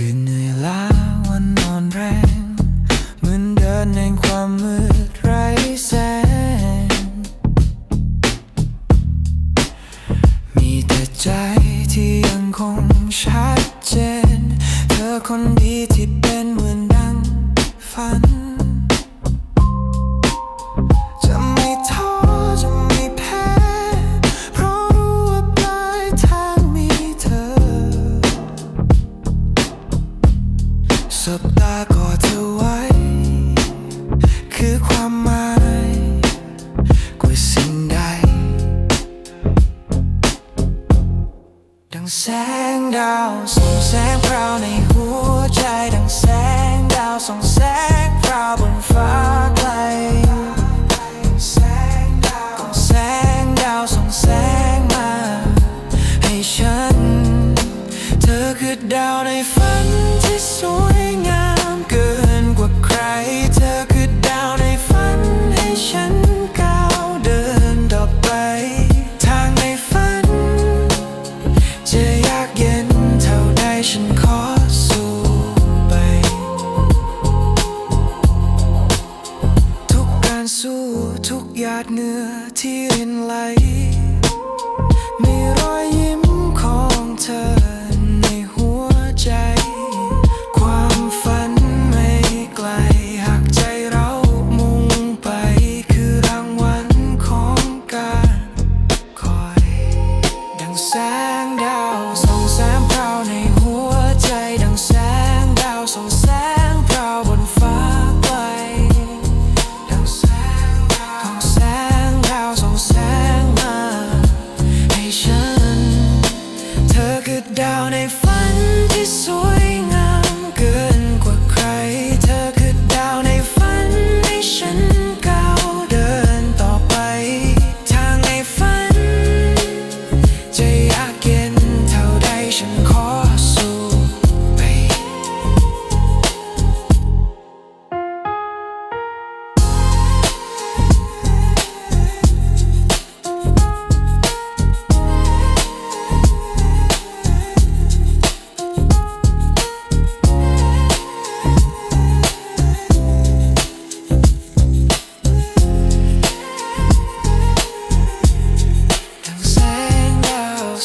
คือเหนื่อยล้าวันนอนแรงเหมือนเดินในความมืดไร้แสง มีแต่ใจที่ยังคงชัดเจน เธอคนดีที่เป็นเหมือนดังฝัน แสงดาวส่องแสงพราวในหัวใจดังแสงดาวส่องแสงพราวบนฟ้าไกลแสงดาวแสงดาวส่องแสงมา ให้ฉัน เธอคือดาวในฝันที่สวย สู้ทุกหยาดเหงื่อที่รินไหล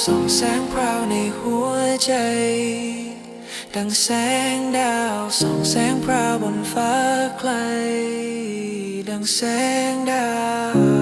ส่องแสงพราวในหัวใจ ดังแสงดาวส่องแสงพราวบนฟ้าไกล ดังแสงดาวส่องแสงพราว